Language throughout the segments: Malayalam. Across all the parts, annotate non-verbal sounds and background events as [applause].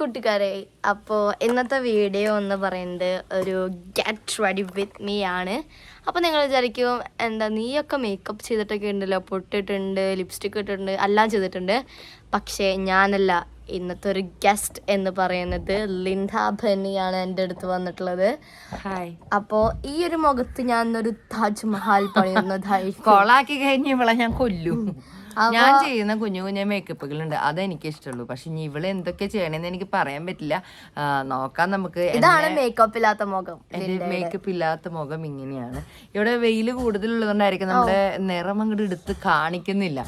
കൂട്ടുകാരെ അപ്പോൾ ഇന്നത്തെ വീഡിയോ എന്ന് പറയുന്നത് ഒരു ഗെറ്റ് റെഡി വിത്ത് മീ ആണ്. അപ്പോൾ നിങ്ങൾ വിചാരിക്കും എന്താ നീയൊക്കെ മേക്കപ്പ് ചെയ്തിട്ടൊക്കെ ഉണ്ടല്ലോ പൊട്ടിട്ടുണ്ട് ലിപ്സ്റ്റിക് ഇട്ടിട്ടുണ്ട് എല്ലാം ചെയ്തിട്ടുണ്ട്. പക്ഷേ ഞാനല്ല ഇന്നത്തെ ഒരു ഗസ്റ്റ് എന്ന് പറയുന്നത് ലിൻഡ ബെന്നിയാണ് എന്റെ അടുത്ത് വന്നിട്ടുള്ളത്. ഹായ് അപ്പോൾ ഈ ഒരു മുഖത്ത് ഞാൻ ഒരു താജ്മഹൽ പണിയുന്നതായി [laughs] കൊളാക്കി കഴിഞ്ഞ ഇവളെ ഞാൻ കൊല്ലും. [laughs] ഞാൻ ചെയ്യുന്ന കുഞ്ഞു കുഞ്ഞു മേക്കപ്പുകളുണ്ട് അതെനിക്ക് ഇഷ്ടമുള്ളൂ പക്ഷെ ഇനി ഇവൾ എന്തൊക്കെ ചെയ്യണമെന്ന് എനിക്ക് പറയാൻ പറ്റില്ല. നോക്കാൻ നോക്കാം നമുക്ക്. ഇതാണ് മേക്കപ്പ് ഇല്ലാത്ത മുഖം. മേക്കപ്പ് ഇല്ലാത്ത മുഖം ഇങ്ങനെയാണ്. ഇവിടെ വെയിൽ കൂടുതലുള്ളതുകൊണ്ടായിരിക്കും നമ്മുടെ നിറം അങ്ങോട്ട് എടുത്ത് കാണിക്കുന്നില്ല.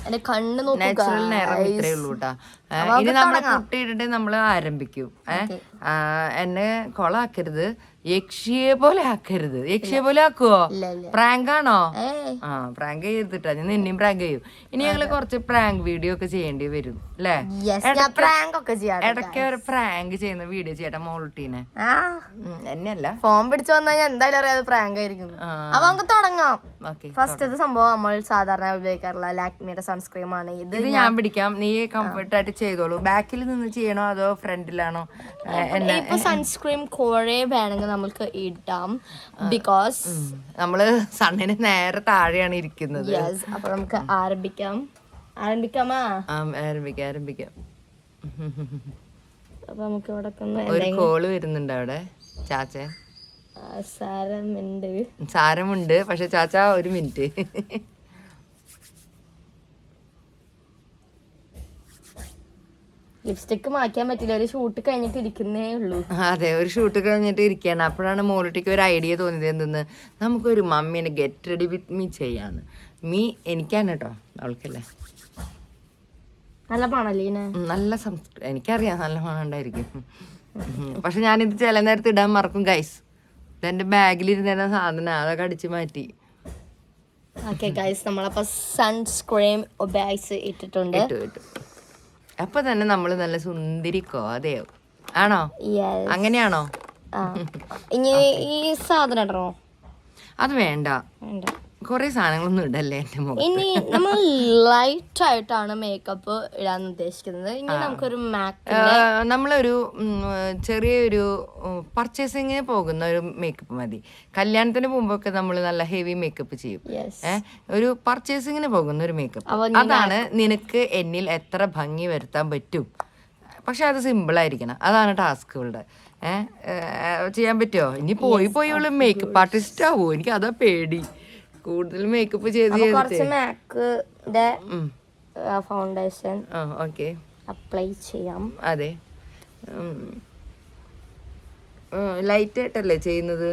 നാച്ചുറൽ നിറം ഇത്രേ ഉള്ളൂ കേട്ടാ ഇനി നമ്മളെ കുട്ടിയിട്ടിട്ട് നമ്മൾ ആരംഭിക്കും. ഏഹ് എന്നെ കൊളാക്കരുത്. യക്ഷിയെ പോലെ ആക്കരുത്. യക്ഷിയെ പോലെ ആക്കുവോ? ഇല്ല ഇല്ല. പ്രാങ്ക് ആണോ ആ പ്രാങ്ക് ചെയ്തിട്ടാ. ഞാൻ നിന്നെയും പ്രാങ്ക് ചെയ്യും. ഇനി ഞങ്ങൾ കുറച്ച് പ്രാങ്ക് വീഡിയോ ഒക്കെ ചെയ്യേണ്ടി വരും അല്ലേ? ഇടയ്ക്ക് ഒരു പ്രാങ്ക് ചെയ്യുന്ന വീഡിയോ ചെയ്യട്ടെ മോളിട്ടീനെ എന്നെയല്ല. ഫോൺ പിടിച്ചു വന്നാൽ ഞാൻ എന്തായാലും അറിയാതെ പ്രാങ്ക് ആയിരിക്കും. അപ്പൊ നമുക്ക് തുടങ്ങാം. ഓക്കെ ഫസ്റ്റ് ഇത് സംഭവം നമ്മൾ സാധാരണ ഉപയോഗിക്കാറുള്ള ലാക്മിയുടെ സൺസ്ക്രീം ആണ് ഇത് ഞാൻ പിടിക്കാം. നീ കംഫർട്ട് ആയിട്ട് ചെയ്തോളൂ. ബാക്കിൽ നിന്ന് ചെയ്യണോ അതോ ഫ്രണ്ടിലാണോ ഇപ്പൊ സൺസ്ക്രീം കുറെ വേണമെങ്കിൽ നമുക്ക് ഇടാം. ബിക്കോസ് നമ്മൾ സണ്ണിന് നേരെ താഴെയാണ് ഇരിക്കുന്നത്. അപ്പൊ നമുക്ക് ആരംഭിക്കാം. ആരംഭിക്കാമാ? ആരംഭിക്കാം ആരംഭിക്കാം. അപ്പൊ നമുക്ക് ഇവിടെ ഒരു കോൾ വരുന്നുണ്ട് അവിടെ. ചാച്ച. സാരമുണ്ട്. സാരമുണ്ട് പക്ഷെ ചാച്ച ഒരു മിനിറ്റ്. ലിപ്സ്റ്റിക്ക് മാറ്റാൻ പറ്റില്ല. ഒരു ഷൂട്ട് കഴിഞ്ഞിട്ട് ഇരിക്കുന്നേ ഉള്ളൂ. അതെ ഒരു ഷൂട്ട് കഴിഞ്ഞിട്ട് ഇരിക്കുകയാണ്. അപ്പോഴാണ് മോളിട്ടിക്ക് ഒരു ഐഡിയ തോന്നിയത് എന്തെന്ന്? നമുക്കൊരു മമ്മീനെ ഗെറ്റ് റെഡി വിത്ത് മീ ചെയ്യാന്ന്. മീ എനിക്കാണ് കേട്ടോ അവൾക്കല്ലേ. നല്ല പണലീനെ നല്ല സംസ്കൃതി എനിക്കറിയാം നല്ല പണുണ്ടായിരിക്കും ഉണ്ടായിരിക്കും. പക്ഷെ ഞാനിത് ചില നേരത്ത് ഇടാൻ മറക്കും ഗൈസ് ഇതെന്റെ ബാഗിലിരുന്ന സാധനം അതൊക്കെ അടിച്ചു മാറ്റി. ഓക്കെ ഗൈസ് നമ്മളപ്പോ സൺസ്ക്രീം ഒബാക്സ് ഇട്ടിട്ടുണ്ട്. ഇട്ടു ഇട്ടു. അപ്പൊ തന്നെ നമ്മൾ നല്ല സുന്ദരിക്കോ? അതെ ആണോ. അങ്ങനെയാണോ. ഇനി ഈ സാധനം ഇടണോ? അത് വേണ്ട. വേണ്ട. കുറെ സാധനങ്ങളൊന്നും ഇടല്ലേ എന്റെ ഇനി നമ്മൾ ലൈറ്റ് ആയിട്ടാണ് മേക്കപ്പ് ഇടാൻ ഉദ്ദേശിക്കുന്നത്. ഇനി നമുക്കൊരു മാക്ക് നമ്മളൊരു ചെറിയൊരു പർച്ചേസിങ്ങിന് പോകുന്ന ഒരു മേക്കപ്പ് മതി. കല്യാണത്തിന് മുമ്പൊക്കെ നമ്മൾ നല്ല ഹെവി മേക്കപ്പ് ചെയ്യും. ഒരു പർച്ചേസിങ്ങിന് പോകുന്ന ഒരു മേക്കപ്പ് അതാണ് നിനക്ക് എന്നിൽ എത്ര ഭംഗി വരുത്താൻ പറ്റും. പക്ഷെ അത് സിമ്പിൾ ആയിരിക്കണം. അതാണ് ടാസ്കുകളുടെ. ഏഹ് ചെയ്യാൻ പറ്റുമോ ഇനി പോയി പോയി മേക്കപ്പ് ആർട്ടിസ്റ്റ് ആവോ. എനിക്ക് അതാ പേടി. കൂടുതൽ മേക്കപ്പ് ചെയ്ത് കുറച്ച് മാക്കിന്റെ. ഫൗണ്ടേഷൻ ഓക്കെ അപ്ലൈ ചെയ്യാം. അതെ. ലൈറ്റ് ആയിട്ടല്ലേ ചെയ്യുന്നത്?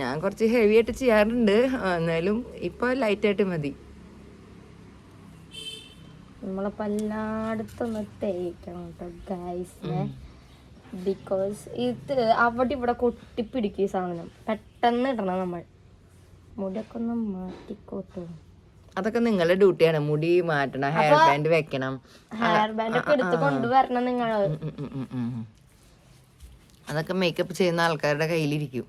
ഞാൻ കുറച്ച് ഹെവി ആയിട്ട് ചെയ്യാറുണ്ട്. എന്നാലും ഇപ്പൊ ലൈറ്റ് ആയിട്ട് മതി. നമ്മളിപ്പോ തേക്കണം കേട്ടോ ഗൈസിനെ ബിക്കോസ് ഇത് അവിടെ ഇവിടെ കൊട്ടിപ്പിടിക്കും ഈ സാധനം. പെട്ടെന്ന് ഇടണം നമ്മൾ മാറ്റിക്കോട്ടോ. അതൊക്കെ നിങ്ങളുടെ ഡ്യൂട്ടിയാണ്. മുടി മാറ്റണം ഹെയർ ബാൻഡ് വെക്കണം. ഹെയർ ബാൻഡ് ഒക്കെ എടുത്ത് കൊണ്ടുവരണം നിങ്ങൾ. അതൊക്കെ മേക്കപ്പ് ചെയ്യുന്ന ആൾക്കാരുടെ കയ്യിലിരിക്കും.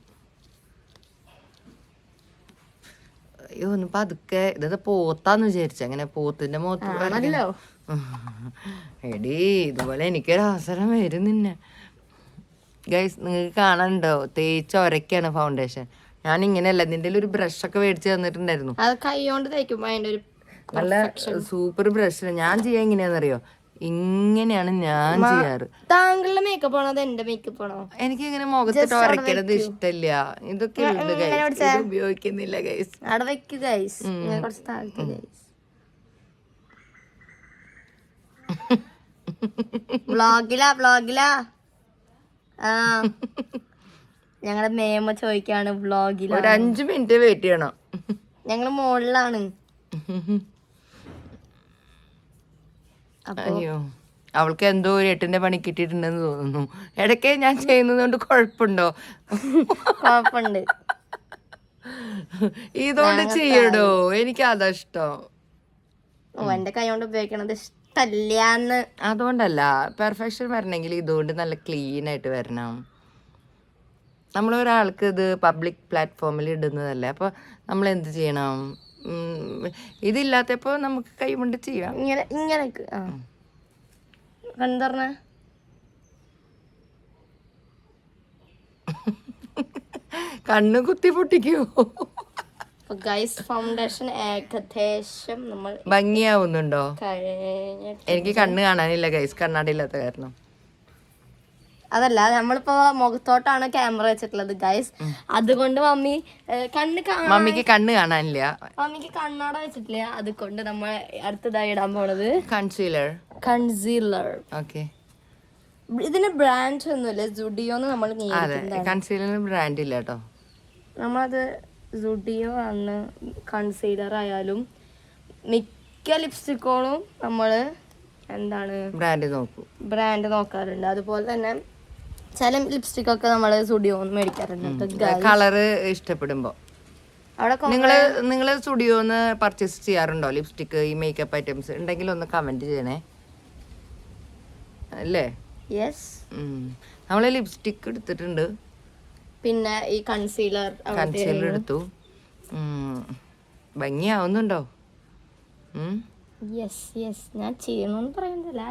അയ്യോ ഒന്ന് പതുക്കെ. ഇതൊക്കെ പോത്താന്ന് വിചാരിച്ച. അങ്ങനെ പോത്തിന്റെ മുഖത്ത് എടീ ഇതുപോലെ എനിക്കൊരു അവസരം വരും നിന്നെ. ഗൈസ് നിങ്ങൾക്ക് കാണണ്ടോ തേച്ച് ഒരക്കാണ് ഫൗണ്ടേഷൻ ഞാൻ ഇങ്ങനെയല്ല നിന്റെ ഒരു ബ്രഷ് ഒക്കെ മേടിച്ച് തന്നിട്ടുണ്ടായിരുന്നു. അത് കൈകൊണ്ട് അതിന്റെ ഒരു നല്ല സൂപ്പർ ബ്രഷ്. ഞാൻ ചെയ്യാൻ എങ്ങനെയാണെന്നറിയോ? ഇങ്ങനെയാണ് ഞാൻ ചെയ്യാറ്. താങ്കളുടെ മേക്കപ്പ് ആണോ? അത് എന്റെ മേക്കപ്പ് ആണോ? എനിക്ക് ഇങ്ങനെ മുഖത്തിട്ട് ഉരയ്ക്കണത് ഇഷ്ടമില്ല ഇതൊക്കെ ഉണ്ട് ഗൈസ് ഉപയോഗിക്കുന്നില്ല ഗൈസ് അവിടെ വെക്ക് ഗൈസ് കുറച്ച് താഴ്ത്തി ഗൈസ് [laughs] വ്ളോഗിലാ വ്ളോഗിലാ. ആ. [laughs] ഞങ്ങളുടെ മേമ ചോദിക്കാണ് വ്ളോഗിൽ ഒരു അഞ്ചു മിനിറ്റ് വെയിറ്റ് ചെയ്യണം. ഞങ്ങൾ മുകളിലാണ് അയ്യോ അവൾക്ക് എന്തോ ഒരു എട്ടിന്റെ പണി കിട്ടിയിട്ടുണ്ടെന്ന് തോന്നുന്നു. ഇടയ്ക്ക് ഞാൻ ചെയ്യുന്നത് കൊണ്ട് കുഴപ്പമുണ്ടോ? കുഴപ്പമുണ്ട്. ഇതുകൊണ്ട് ചെയ്യടോ. എനിക്ക് അതാ ഇഷ്ടം. എന്റെ കൈ കൊണ്ട് ഉപയോഗിക്കണത് ഇഷ്ടല്ലാന്ന് അതുകൊണ്ടല്ല പെർഫെക്ഷൻ വരണമെങ്കിൽ ഇതുകൊണ്ട് നല്ല ക്ലീൻ ആയിട്ട് വരണം. നമ്മൾ ഒരാൾക്ക് ഇത് പബ്ലിക് പ്ലാറ്റ്ഫോമിൽ ഇടുന്നതല്ലേ. അപ്പോൾ നമ്മൾ എന്ത് ചെയ്യണം ഇതില്ലാത്തപ്പോൾ നമുക്ക് കൈകൊണ്ട് ചെയ്യാം. ഇങ്ങനെ ഇങ്ങനെ കണ്ടറിഞ്ഞ [laughs] കണ്ണ് കുത്തി പൊട്ടിക്കോ? ഫൗണ്ടേഷൻ ഏകദേശം നമ്മൾ ഭംഗിയാവുന്നുണ്ടോ? എനിക്ക് കണ്ണ് കാണാനില്ല ഗൈസ് കണ്ണാടില്ലാത്ത കാരണം. അതല്ല നമ്മളിപ്പോ മുഖത്തോട്ടാണ് ക്യാമറ വെച്ചിട്ടുള്ളത് ഗൈസ് അതുകൊണ്ട് മമ്മി കണ്ണ് മമ്മിക്ക് കണ്ണ് കാണാനില്ല. മമ്മിക്ക് കണ്ണാട വെച്ചിട്ടില്ല. അതുകൊണ്ട് നമ്മൾ അടുത്തതായി ഇടാൻ പോണത്. കൺസീലർ കൺസീലർ ഓക്കെ ഇതിന് ബ്രാൻഡ് ഒന്നുമില്ല. ജുഡിയോ നമ്മൾ കൺസീലറിന് ബ്രാൻഡ് ഇല്ല കേട്ടോ നമ്മളത് ജുഡിയോ ആണ്. കൺസീലർ ആയാലും മിക്ക ലിപ്സ്റ്റിക്കോളും നമ്മൾ എന്താണ് ബ്രാൻഡ് നോക്കും. ബ്രാൻഡ് നോക്കാറുണ്ട്. അതുപോലെ തന്നെ ചില ലിപ്സ്റ്റിക് ഒക്കെ നമ്മൾ സ്റ്റുഡിയോ മേടിക്കാറുണ്ട്. കളറ് ഇഷ്ടപ്പെടുമ്പോ. നിങ്ങൾ നിങ്ങൾ സ്റ്റുഡിയോന്ന് പർച്ചേസ് ചെയ്യാറുണ്ടോ ലിപ്സ്റ്റിക് ഈ മേക്കപ്പ് ഐറ്റംസ് ഉണ്ടെങ്കിൽ ഒന്ന് കമന്റ് ചെയ്യണേ. അല്ലേ? Yes. നമ്മൾ ലിപ്സ്റ്റിക് എടുത്തിട്ടുണ്ട്. പിന്നെ ഈ കൺസീലർ കൺസീലർ എടുത്തു. ഭംഗിയാവുന്നുണ്ടോ. യെസ് യെസ് ഞാൻ ചെയ്യണമെന്ന് പറയുന്നില്ല.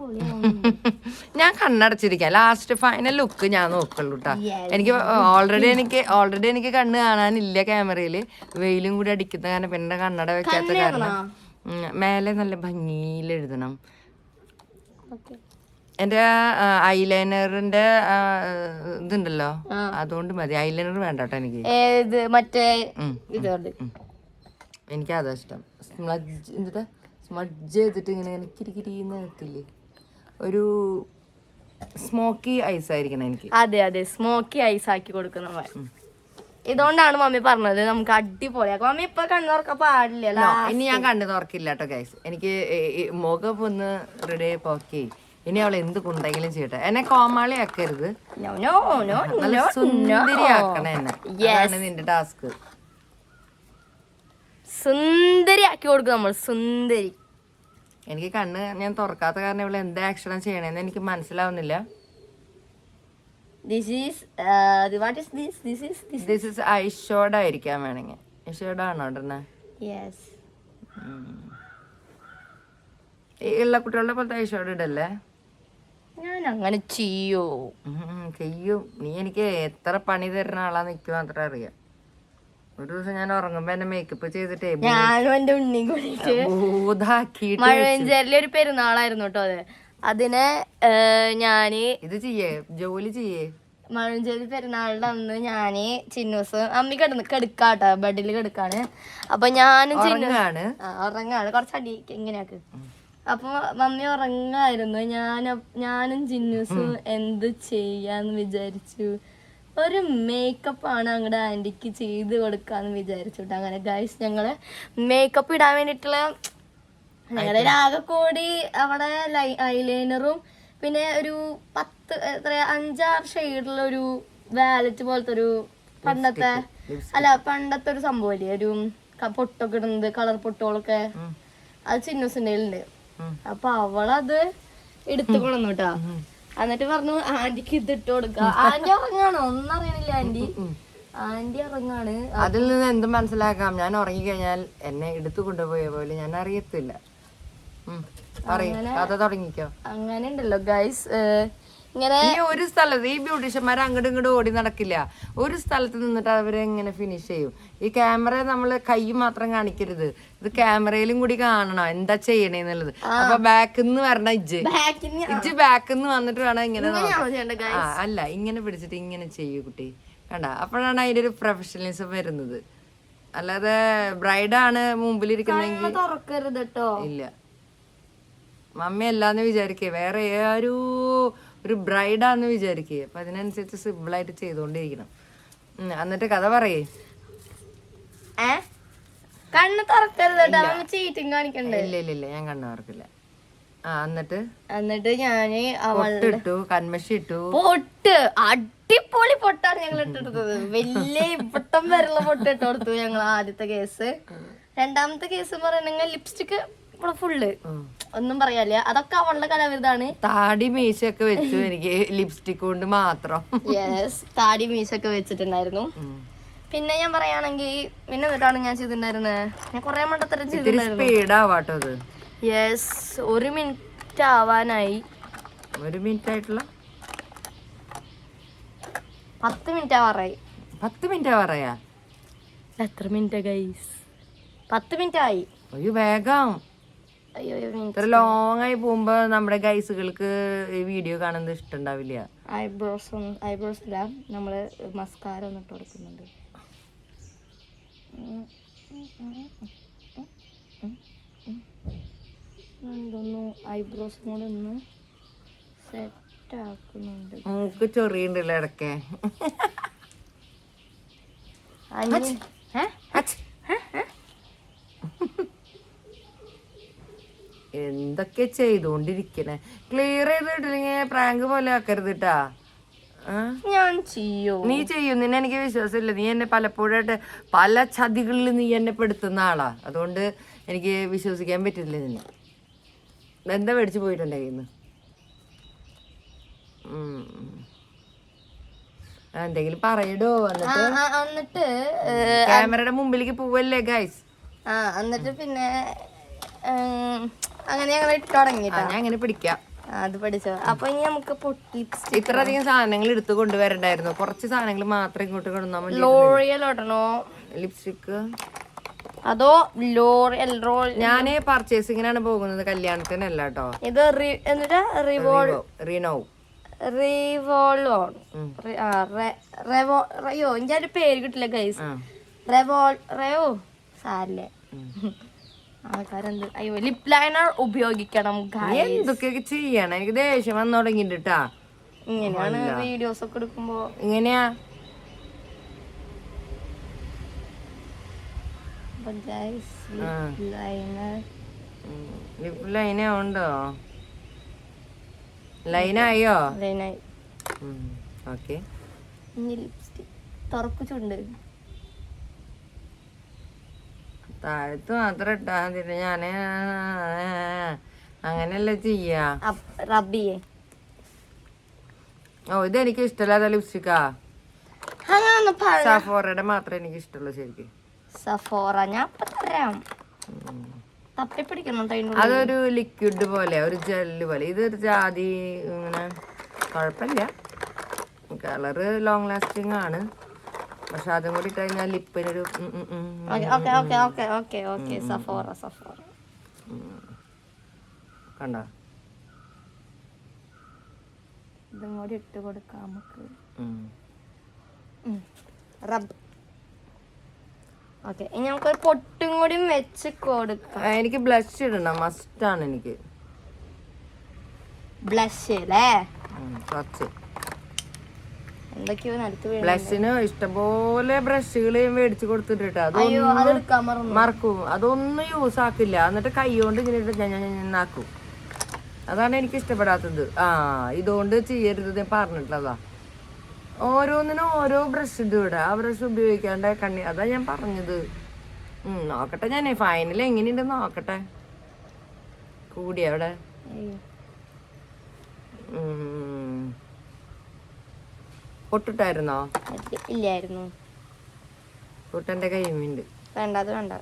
[laughs] ഞാൻ കണ്ണടച്ചിരിക്കാം. ലാസ്റ്റ് ഫൈനൽ ലുക്ക് ഞാൻ നോക്കുള്ളൂ കേട്ടോ എനിക്ക് ഓൾറെഡി എനിക്ക് ഓൾറെഡി എനിക്ക് കണ്ണ് കാണാനില്ല ക്യാമറയിൽ വെയിലും കൂടി അടിക്കുന്ന കാരണം പിന്നെ കണ്ണട വെക്കാത്ത കാരണം. മേലെ നല്ല ഭംഗിയിൽ എഴുതണം. എന്റെ എന്റെ ഐലൈനറിന്റെ ഇതുണ്ടല്ലോ. അതുകൊണ്ട് മതി. ഐലൈനർ വേണ്ട കേട്ടോ എനിക്ക് മറ്റേ എനിക്ക് അതാ ഇഷ്ടം. സ്മഡ്ജ് എന്താ സ്മഡ്ജ് ചെയ്തിട്ട് ഇങ്ങനെ ഇങ്ങനെ കിരികിരിന്ന് നിൽക്കില്ലേ? ഒരു സ്മോക്കി ഐസ് ആയിരിക്കണം എനിക്ക്. അതെ അതെ. സ്മോക്കി ഐസ് ആക്കി കൊടുക്കുന്ന ഇതുകൊണ്ടാണ് മമ്മി പറഞ്ഞത് നമുക്ക് അടിപൊളിയാക്കാം മമ്മി ഇപ്പൊ കണ്ണു തുറക്കാൻ പാടില്ല ഇനി ഞാൻ കണ്ണു തുറക്കില്ല കേട്ടോ ഗൈസ് എനിക്ക് മുഖം ഒന്ന് റെഡി ആയി പോക്കി. ഇനി അവൾ എന്ത് കുണ്ടെങ്കിലും ചെയ്യട്ടെ. എന്നെ കോമാളി ആക്കരുത്. സുന്ദരി ആക്കണം എന്നെ. നിന്റെ ടാസ്ക് സുന്ദരി ആക്കി കൊടുക്കും നമ്മൾ. സുന്ദരി. എനിക്ക് കണ്ണ് ഞാൻ തുറക്കാത്ത കാരണം ഇവിടെ എന്ത് ആക്ഷണം ചെയ്യണേന്ന് എനിക്ക് മനസ്സിലാവുന്നില്ല. This is what is this this is this this is eyeshadow ആയിരിക്കാൻ വേണമെങ്കിൽ. ഐഷോഡ് ആണോ യെസ് ഉള്ള കുട്ടികളുടെ പോലത്തെ ഐഷോഡ് ഇടല്ലേ? ഞാൻ അങ്ങനെ ചെയ്യോ? ചെയ്യും. നീ എനിക്ക് എത്ര പണി തരുന്ന ആളാന്ന് എനിക്ക് മാത്രം അറിയാം. ഒരു ദിവസം ഞാൻ ഉറങ്ങുമ്പോ എന്നെ മേക്കപ്പ് ചെയ്തിട്ടേ ഞാനും എന്റെ ഉണ്ണി കൂടിയിട്ട് ഭൂതാക്കിയിട്ട് മഴവഞ്ചേരിലെ ഒരു പെരുന്നാളായിരുന്നു കേട്ടോ അത്. അതിനെ ഞാൻ ഇത് ചെയ്യേ ജോലി ചെയ്യേ. മഴഞ്ചേരി പെരുന്നാളിന്റെ അന്ന് ഞാൻ ചിന്നൂസ് അമ്മി കിടന്ന് കെടുക്കാട്ടോ ബെഡിൽ കെടുക്കാണ്. അപ്പൊ ഞാനും ചിന്നൂസാണ് ഉറങ്ങാണ്. കുറച്ച് അടി ഇങ്ങനെയാക്ക്. അപ്പൊ മമ്മി ഉറങ്ങായിരുന്നു. ഞാൻ ഞാനും ചിന്നൂസും എന്ത് ചെയ്യാന്ന് വിചാരിച്ചു. ഒരു മേക്കപ്പ് ആണ് അങ്ങടെ ആന്റിക്ക് ചെയ്ത് കൊടുക്കാന്ന് വിചാരിച്ചിട്ട്. അങ്ങനെ ഗൈസ് ഞങ്ങൾ മേക്കപ്പ് ഇടാൻ വേണ്ടിയിട്ടുള്ള ഞങ്ങളുടെ രാഗക്കോടി അവിടെ ഐലൈനറും പിന്നെ ഒരു പത്ത് എത്ര അഞ്ചാറ് ഷെയ്ഡിലുള്ള ഒരു വാലറ്റ് പോലത്തെ ഒരു പണ്ടത്തെ അല്ല പണ്ടത്തെ ഒരു സംഭവമില്ലേ ഒരു പൊട്ടൊക്കെ ഇടുന്നത് കളർ പൊട്ടുകളൊക്കെ. അത് ചിന്നസിന്റെ ഉണ്ട്. അപ്പൊ അവളത് എടുത്തു കൊണ്ടു കേട്ടാ. എന്നിട്ട് പറഞ്ഞു ആന്റിക്ക് ഇത് ഇട്ട് കൊടുക്ക. ആന്റി ഉറങ്ങാണ്? ഒന്നും അറിയണില്ല ആന്റി. ആന്റി ഇറങ്ങാണ് അതിൽ നിന്ന് എന്ത് മനസ്സിലാക്കാം? ഞാൻ ഉറങ്ങി കഴിഞ്ഞാൽ എന്നെ എടുത്തു കൊണ്ടുപോയ പോലെ ഞാൻ അറിയത്തില്ല. കഥ തുടങ്ങിക്കോ. അങ്ങനെ ഉണ്ടല്ലോ ഗൈസ് ഈ ഒരു സ്ഥലത്ത് ഈ ബ്യൂട്ടീഷ്യന്മാർ അങ്ങോട്ടും ഇങ്ങോട്ടും ഓടി നടക്കില്ല. ഒരു സ്ഥലത്ത് നിന്നിട്ട് അവരെ എങ്ങനെ ഫിനിഷ് ചെയ്യും? ഈ ക്യാമറ നമ്മൾ കൈ മാത്രം കാണിക്കരുത്. ഇത് ക്യാമറയിലും കൂടി കാണണം. എന്താ ചെയ്യണേന്നുള്ളത് അപ്പൊ ബാക്കിൽ നിന്ന് വരണ ഇജ്ജ്. ഇജ്ജ് ബാക്കിൽ നിന്ന് വന്നിട്ട് വേണം ഇങ്ങനെ അല്ല ഇങ്ങനെ പിടിച്ചിട്ട് ഇങ്ങനെ ചെയ്യൂ കുട്ടി. കണ്ട? അപ്പോഴാണ് അതിന്റെ ഒരു പ്രൊഫഷണലിസം വരുന്നത്. അല്ലാതെ ബ്രൈഡാണ് മുമ്പിലിരിക്കുന്നെങ്കിൽ തുറക്കരുത് കേട്ടോ ഇല്ല. മമ്മി അല്ലാന്ന് വിചാരിക്കേ. വേറെ ഏതൊരു ഒരു ബ്രൈഡാന്ന് വിചാരിക്കേ. അപ്പൊ അതിനനുസരിച്ച് സിമ്പിളായിട്ട് ചെയ്തുകൊണ്ടിരിക്കണം ഉം, എന്നിട്ട് കഥ പറയേ. ഏ? കണ്ണ് തുറക്കരുത് ചീറ്റിങ് കാണിക്കണ്ടേ? ഇല്ല ഇല്ല ഇല്ല. ഞാൻ കണ്ണ് തുറക്കില്ല. ആ എന്നിട്ട്? എന്നിട്ട് ഞാൻ പൊട്ടിട്ടു കൺമഷി ഇട്ടു. പൊട്ട്. അടിപൊളി പൊട്ടാണ് ഞങ്ങൾ ഇട്ടെടുത്തത് വലിയ ഇപ്പട്ടം വരെയുള്ള പൊട്ട് ഇട്ട് കൊടുത്തു ഞങ്ങൾ ആദ്യത്തെ കേസ് രണ്ടാമത്തെ കേസ് പറയണെങ്കിൽ ലിപ്സ്റ്റിക് ഇവിടെ ഫുള്ള് ഒന്നും പറയാല്ല അതൊക്കെ അവളുടെ കലാവിരുതാണ്. താടി മീശയൊക്കെ വെച്ചു എനിക്ക് ലിപ്സ്റ്റിക് കൊണ്ട് മാത്രം. യെസ് താടി മീശൊക്കെ വെച്ചിട്ടുണ്ടായിരുന്നു. പിന്നെ ഞാൻ പറയുകയാണെങ്കിൽ പിന്നെ എന്നിട്ടാണ് ഞാൻ ചെയ്തിട്ടുണ്ടായിരുന്നത് ഞാൻ കുറെ മണ്ടത്തരം ചെയ്തിട്ടുണ്ടായിരുന്നു. യെസ് ഒരു മിനിറ്റ് ആവാനായി. ഒരു മിനിറ്റ് ആയിട്ടുള്ള? പത്ത് മിനിറ്റ് ആവാറായി. പത്ത് മിനിറ്റ് ആവാറായാ? എത്ര മിനിറ്റ് ഗൈസ് പത്ത് മിനിറ്റ് ആയി. അയ്യോ വേഗം. ഇത്ര ലോങ് ആയി പോകുമ്പോ നമ്മുടെ ഗൈസുകൾക്ക് ഈ വീഡിയോ കാണുന്നത് ഇഷ്ടണ്ടാവില്ല ഐബ്രോസ് ഐബ്രോസ് ഇല്ല നമ്മൾ മസ്കാര ഒന്ന് ഇട്ട് കൊടുക്കുന്നുണ്ട്. എന്തൊന്നു ഐബ്രോസ് കൂടെ ഒന്ന് സെറ്റ് ആക്കുന്നുണ്ട്. മൂക്ക് ചൊറിയുണ്ടല്ലോ ഇടയ്ക്ക്. അനി- ഏ? അച്ച്. എന്തൊക്കെ ചെയ്തോണ്ടിരിക്കണേ? ക്ലിയർ ചെയ്തിട്ടില്ലെങ്കിൽ പ്രാങ്ക് പോലെ ആക്കരുത് കേട്ടാ ഞാൻ ചെയ്യൂ? നീ ചെയ്യൂ നിന്നെ എനിക്ക് വിശ്വാസമില്ല. നീ എന്നെ പലപ്പോഴായിട്ട് പല ചതികളിൽ നീ എന്നെ പെടുത്തുന്ന ആളാ. അതുകൊണ്ട് എനിക്ക് വിശ്വസിക്കാൻ പറ്റില്ല നിന്നെ. എന്താ മേടിച്ചു പോയിട്ടുണ്ടേ ഇന്ന്? ഉം. ആ, എന്തെങ്കിലും പറയടോ എന്നിട്ട് എന്നിട്ട് ക്യാമറയുടെ മുമ്പിലേക്ക് പോവല്ലേ ഗൈസ് എന്നിട്ട് പിന്നെ അങ്ങനെ ഞങ്ങൾ ഇട്ട് തുടങ്ങിട്ടാ. ഞാൻ അങ്ങനെ പിടിക്കാം. അത് പഠിച്ചോ. അപ്പൊ ഇനി നമുക്ക് പൊട്ടി ഇത്രയധികം സാധനങ്ങൾ എടുത്തു കൊണ്ടുവരണ്ടായിരുന്നു. കുറച്ച് സാധനങ്ങൾ മാത്രം ഇങ്ങോട്ട് കൊണ്ടുവന്നാൽ ലോറിയൽ ഇടണോ ലിപ്സ്റ്റിക്ക് അതോ ലോറിയൽ റോൾ ഞാൻ പർച്ചേസിങ്ങിനാണ് പോകുന്നത്. കല്യാണത്തിനല്ല കേട്ടോ ഇത് എന്നിട്ട് റിവോൾ റിനോ. റിവോൾവോൺ. റെവോ അയ്യോ അതിന്റെ പേര് കിട്ടില്ല ഗൈസ്. റെവോൾ റെവോ. സാരില്ലേ? [laughs] ആൾക്കാരെന്ത് അയ്യോ ലിപ് ലൈനർ ഉപയോഗിക്കണം എന്തൊക്കെ ചെയ്യണം? എനിക്ക് ദേഷ്യം വന്നു തുടങ്ങിട്ടാ ഇങ്ങനെയാണ് വീഡിയോസ് ഒക്കെ എടുക്കുമ്പോ. ഇങ്ങനെയാ? ലിപ് ലൈന ഉണ്ടോ? ലൈനായോ ലൈനായി ഓക്കെ ഇനി താഴത്ത് മാത്രം ഇട്ടാ മതി ഞാൻ അങ്ങനെയല്ല ചെയ്യാ. റബിയെ ഓ ഇത് എനിക്ക് ഇഷ്ടമല്ലാതെ ലിപ്സ്റ്റിക്കാ. സഫോറയുടെ മാത്രമേ എനിക്ക് ഇഷ്ടമുള്ളൂ ശരിക്കും. സഫോറ ഞാൻ തരാം. അതൊരു ലിക്വിഡ് പോലെ ഒരു ജെല്ല് പോലെ. ഇതൊരു ജാതി ഇങ്ങനെ കുഴപ്പമില്ല. കളറ് ലോങ് ലാസ്റ്റിംഗ് ആണ്. പക്ഷെ അതും കൂടി കഴിഞ്ഞാൽ ലിപ്പിനൊരു. Okay okay okay okay okay Sephora Sephora. കണ്ടോ? ഇതും കൂടി ഇട്ട് കൊടുക്കാം നമുക്ക്. റബ്. ഓക്കെ ഇനി നമുക്കൊരു പൊട്ടും കൂടി വെച്ച് കൊടുക്കാം. എനിക്ക് ബ്ലഷ് ഇടണം. മസ്റ്റാണ് എനിക്ക്. ബ്ലഷ് അല്ലേ? കുറച്ച്. എന്തൊക്കെയോ നിലത്ത് ബ്ലഷിന് ഇഷ്ടംപോലെ ബ്രഷുകൾ മേടിച്ചു കൊടുത്തിട്ട് കേട്ടോ അതൊന്നും മറക്കും. അതൊന്നും യൂസ് ആക്കില്ല. എന്നിട്ട് കൈ കൊണ്ട് ഇങ്ങനെ ഞാൻ ഞാൻ ഞാനാക്കും അതാണ് എനിക്ക് ഇഷ്ടപ്പെടാത്തത്. ആ ഇതുകൊണ്ട് ചെയ്യരുത് ഞാൻ പറഞ്ഞിട്ടുള്ളതാ. ഓരോന്നിനും ഓരോ ബ്രഷ് ഇത് ഇവിടെ. ആ ബ്രഷ് ഉപയോഗിക്കാണ്ട് കണ്ണി അതാ ഞാൻ പറഞ്ഞത്. ഉം, നോക്കട്ടെ ഞാനേ. ഫൈനൽ എങ്ങനെയുണ്ട് നോക്കട്ടെ. കൂടി അവിടെ. പൊട്ടിട്ടായിരുന്നോ? ഇല്ലായിരുന്നു. പൊട്ടന്റെ കയ്യുമുണ്ട് വേണ്ട അത് വേണ്ട.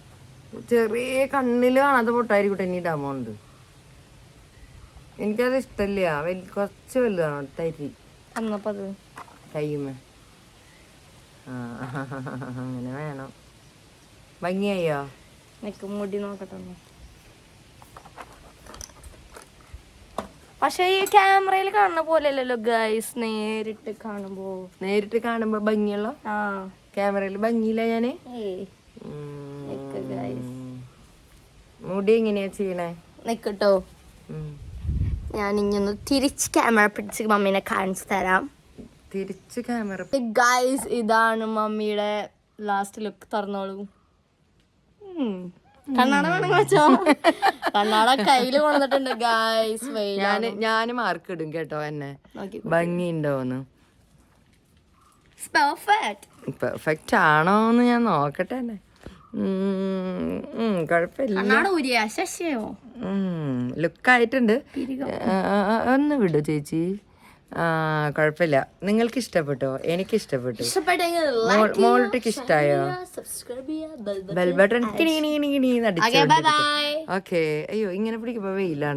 ചെറിയ കണ്ണിൽ കാണാത്ത പൊട്ടായിരിക്കും ഇനി പോകുന്നത് എനിക്കത് ഇഷ്ടമില്ല വലിയ കുറച്ച് വലുതാണ് തരി. അന്നപ്പോ അത്. കയ്യുമ്മ ആ [laughs] അങ്ങനെ വേണം. ഭംഗിയായോ? നിക്ക് മുടി നോക്കട്ടെ പക്ഷെ ഈ ക്യാമറയിൽ കാണുന്ന പോലെ അല്ലല്ലോ ഗൈസ് നേരിട്ട് കാണുമ്പോ? നേരിട്ട് കാണുമ്പോ ഭംഗിയുള്ള? ആ. ക്യാമറയിൽ ഭംഗിയില്ല ഞാൻ? മുടി എങ്ങനെയാ ചെയ്യണേ? നിക്കട്ടോ. ഞാൻ ഇങ്ങനെ തിരിച്ച് ക്യാമറ പിടിച്ച് മമ്മീനെ കാണിച്ചു തരാം. തിരിച്ച് ക്യാമറ ഗൈസ് ഇതാണ് മമ്മിയുടെ ലാസ്റ്റ് ലുക്ക് തുറന്നോളൂ. കണ്ണാട വേണമെങ്കിൽ വെച്ചോ കണ്ണാട കയ്യിൽ കൊണ്ടിട്ടുണ്ട് ഗായ്സ് ഞാൻ ഞാൻ മാർക്ക് ഇടും കേട്ടോ എന്നെ. ഭംഗി ഭംഗിയുണ്ടോന്ന്. പെർഫെക്റ്റ് ആണോ എന്ന് ഞാൻ നോക്കട്ടെ എന്നെ. കുഴപ്പമില്ല. ലുക്കായിട്ടുണ്ട് ഒന്ന് വിടു ചേച്ചി. ആ കുഴപ്പമില്ല. നിങ്ങൾക്ക് ഇഷ്ടപ്പെട്ടോ എനിക്ക് ഇഷ്ടപ്പെട്ടു മോളോട്ടേക്ക് ഇഷ്ടായോ? സബ്സ്ക്രൈബ് ചെയ്യുക ബെൽ ബട്ടൺ കിണി കിണി കിണി കിണി ഓക്കെ ബൈ ബൈ ഓക്കെ അയ്യോ ഇങ്ങനെ പിടിക്കുമ്പോ വെയിലാണ്.